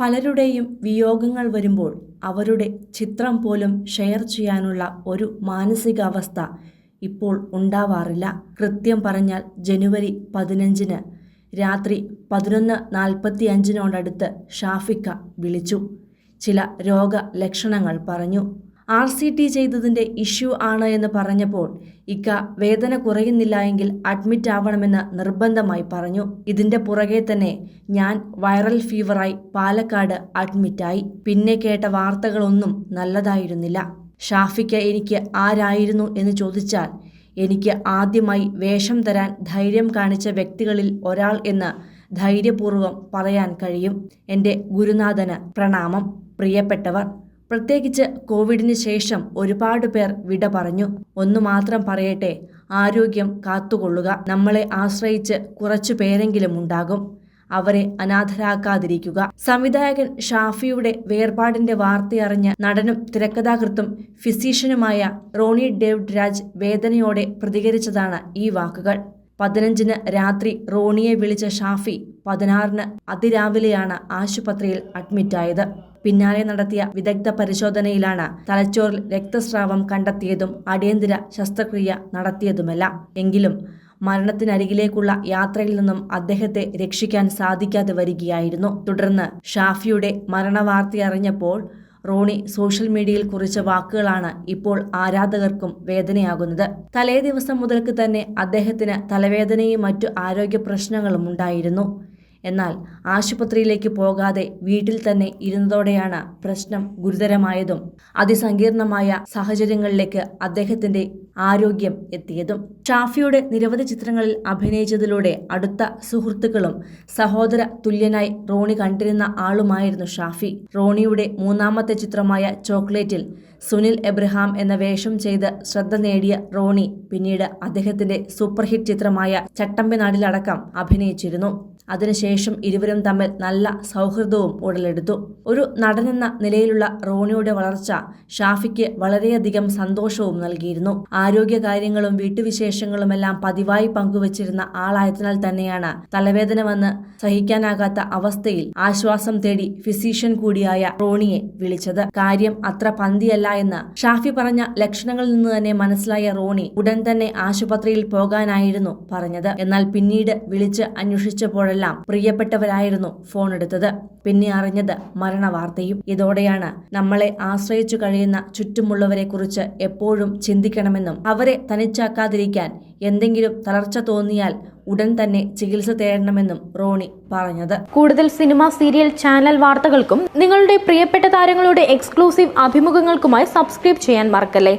പലരുടെയും വിയോഗങ്ങൾ വരുമ്പോൾ അവരുടെ ചിത്രം പോലും ഷെയർ ചെയ്യാനുള്ള ഒരു മാനസികാവസ്ഥ ഇപ്പോൾ ഉണ്ടാവാറില്ല. കൃത്യം പറഞ്ഞാൽ ജനുവരി പതിനഞ്ചിന് രാത്രി പതിനൊന്ന് നാൽപ്പത്തി അഞ്ചിനോടടുത്ത് ഷാഫിക്ക വിളിച്ചു. ചില രോഗലക്ഷണങ്ങൾ പറഞ്ഞു. ആർ സി ടി ചെയ്തതിന്റെ ഇഷ്യൂ ആണ് എന്ന് പറഞ്ഞപ്പോൾ ഇക്ക വേദന കുറയുന്നില്ല എങ്കിൽ അഡ്മിറ്റ് ആവണമെന്ന് നിർബന്ധമായി പറഞ്ഞു. ഇതിന്റെ പുറകെ തന്നെ ഞാൻ വൈറൽ ഫീവറായി പാലക്കാട് അഡ്മിറ്റായി പിന്നെ കേട്ട വാർത്തകളൊന്നും നല്ലതായിരുന്നില്ല. ഷാഫിക്ക എനിക്ക് ആരായിരുന്നു എന്ന് ചോദിച്ചാൽ എനിക്ക് ആദ്യമായി വേഷം തരാൻ ധൈര്യം കാണിച്ച വ്യക്തികളിൽ ഒരാൾ എന്ന് ധൈര്യപൂർവം പറയാൻ കഴിയും. എന്റെ ഗുരുനാഥന് പ്രണാമം. പ്രിയപ്പെട്ടവർ പ്രത്യേകിച്ച് കോവിഡിന് ശേഷം ഒരുപാട് പേർ വിട പറഞ്ഞു. ഒന്നു മാത്രം പറയട്ടെ ആരോഗ്യം കാത്തുകൊള്ളുക. നമ്മളെ ആശ്രയിച്ച് കുറച്ചു പേരെങ്കിലും ഉണ്ടാകും. അവരെ അനാഥരാക്കാതിരിക്കുക. സംവിധായകൻ ഷാഫിയുടെ വേർപാടിന്റെ വാർത്തയറിഞ്ഞ് നടനും തിരക്കഥാകൃത്തും ഫിസീഷ്യനുമായ റോണി ഡേവിഡ് രാജ് വേദനയോടെ പ്രതികരിച്ചതാണ് ഈ വാക്കുകൾ. പതിനഞ്ചിന് രാത്രി റോണിയെ വിളിച്ച ഷാഫി പതിനാറിന് അതിരാവിലെയാണ് ആശുപത്രിയിൽ അഡ്മിറ്റായത്. പിന്നാലെ നടത്തിയ വിദഗ്ധ പരിശോധനയിലാണ് തലച്ചോറിൽ രക്തസ്രാവം കണ്ടെത്തിയതും അടിയന്തര ശസ്ത്രക്രിയ നടത്തിയതുമെല്ലാം. എങ്കിലും മരണത്തിനരികിലേക്കുള്ള യാത്രയിൽ നിന്നും അദ്ദേഹത്തെ രക്ഷിക്കാൻ സാധിക്കാതെ വരികയായിരുന്നു. തുടർന്ന് ഷാഫിയുടെ മരണവാർത്തയറിഞ്ഞപ്പോൾ റോണി സോഷ്യൽ മീഡിയയിൽ കുറിച്ച വാക്കുകളാണ് ഇപ്പോൾ ആരാധകർക്കും വേദനയാകുന്നത്. തലേ ദിവസം മുതൽക്ക് തന്നെ അദ്ദേഹത്തിന് തലവേദനയും മറ്റു ആരോഗ്യ പ്രശ്നങ്ങളും ഉണ്ടായിരുന്നു. എന്നാൽ ആശുപത്രിയിലേക്ക് പോകാതെ വീട്ടിൽ തന്നെ ഇരുന്നതോടെയാണ് പ്രശ്നം ഗുരുതരമായതും അതിസങ്കീർണമായ സാഹചര്യങ്ങളിലേക്ക് അദ്ദേഹത്തിന്റെ ആരോഗ്യം എത്തിയതും. ഷാഫിയുടെ നിരവധി ചിത്രങ്ങളിൽ അഭിനയിച്ചതിലൂടെ അടുത്ത സുഹൃത്തുക്കളും സഹോദര തുല്യനായി റോണി കണ്ടിരുന്ന ആളുമായിരുന്നു ഷാഫി. റോണിയുടെ മൂന്നാമത്തെ ചിത്രമായ ചോക്ലേറ്റിൽ സുനിൽ എബ്രഹാം എന്ന വേഷം ചെയ്ത് ശ്രദ്ധ നേടിയ റോണി പിന്നീട് അദ്ദേഹത്തിന്റെ സൂപ്പർ ഹിറ്റ് ചിത്രമായ ചട്ടമ്പിനാടിലടക്കം അഭിനയിച്ചിരുന്നു. അതിനുശേഷം ഇരുവരും തമ്മിൽ നല്ല സൗഹൃദവും ഉടലെടുത്തു. ഒരു നടനെന്ന നിലയിലുള്ള റോണിയുടെ വളർച്ച ഷാഫിക്ക് വളരെയധികം സന്തോഷവും നൽകിയിരുന്നു. ആരോഗ്യകാര്യങ്ങളും വീട്ടുവിശേഷങ്ങളുമെല്ലാം പതിവായി പങ്കുവച്ചിരുന്ന ആളായതിനാൽ തന്നെയാണ് തലവേദന വന്ന് സഹിക്കാനാകാത്ത അവസ്ഥയിൽ ആശ്വാസം തേടി ഫിസീഷ്യൻ കൂടിയായ റോണിയെ വിളിച്ചത്. കാര്യം അത്ര പന്തിയല്ല എന്ന് ഷാഫി പറഞ്ഞ ലക്ഷണങ്ങളിൽ നിന്ന് തന്നെ മനസ്സിലായ റോണി ഉടൻ തന്നെ ആശുപത്രിയിൽ പോകാനായിരുന്നു പറഞ്ഞത്. എന്നാൽ പിന്നീട് വിളിച്ച് അന്വേഷിച്ചപ്പോഴെല്ലാം പ്രിയപ്പെട്ടവരായിരുന്നു ഫോൺ എടുത്തത്. പിന്നെ അറിഞ്ഞത് മരണവാർത്തയും. ഇതോടെയാണ് നമ്മളെ ആശ്രയിച്ചു കഴിയുന്ന ചുറ്റുമുള്ളവരെ കുറിച്ച് എപ്പോഴും ചിന്തിക്കണമെന്നും അവരെ തനിച്ചാക്കാതിരിക്കാൻ എന്തെങ്കിലും തളർച്ച തോന്നിയാൽ ഉടൻ തന്നെ ചികിത്സ തേടണമെന്നും റോണി പറഞ്ഞത്. കൂടുതൽ സിനിമ സീരിയൽ ചാനൽ വാർത്തകൾക്കും നിങ്ങളുടെ പ്രിയപ്പെട്ട താരങ്ങളുടെ എക്സ്ക്ലൂസീവ് അഭിമുഖങ്ങൾക്കുമായി സബ്സ്ക്രൈബ് ചെയ്യാൻ മറക്കല്ലേ?